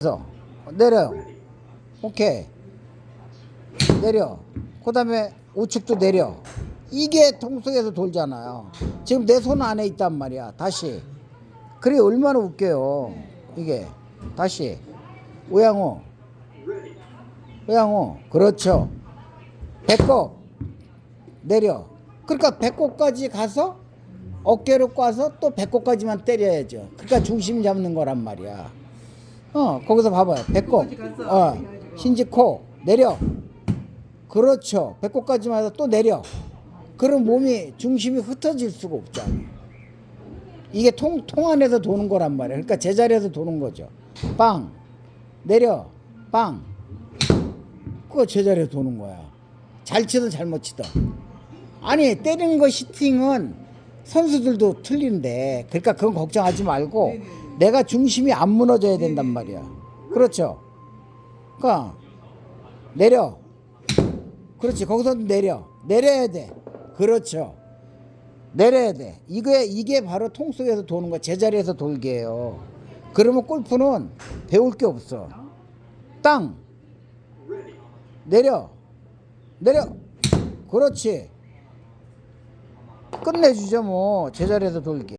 그래서 내려. 오케이. 내려. 그 다음에 우측도 내려. 이게 통속에서 돌잖아요. 지금 내 손 안에 있단 말이야. 다시. 그래 얼마나 웃겨요. 이게. 다시. 우양호. 우양호. 그렇죠. 배꼽. 내려. 그러니까 배꼽까지 가서 어깨로 꽈서 또 배꼽까지만 때려야죠. 그러니까 중심 잡는 거란 말이야. 어, 거기서 봐봐요. 배꼽. 어, 신지코. 내려. 그렇죠. 배꼽까지만 해서 또 내려. 그럼 몸이 중심이 흩어질 수가 없잖아. 이게 통, 통 안에서 도는 거란 말이야. 그러니까 제자리에서 도는 거죠. 빵. 내려. 빵. 그거 제자리에서 도는 거야. 잘 치든 잘못 치든. 아니, 때리는 거 시팅은 선수들도 틀린데, 그러니까 그건 걱정하지 말고, 내가 중심이 안 무너져야 된단 말이야. 그렇죠. 그러니까, 내려. 그렇지. 거기서 내려. 내려야 돼. 그렇죠. 내려야 돼. 이게, 이게 바로 통 속에서 도는 거, 제자리에서 돌게요. 그러면 골프는 배울 게 없어. 땅. 내려. 내려. 그렇지. 끝내주죠, 뭐. 제자리에서 돌게.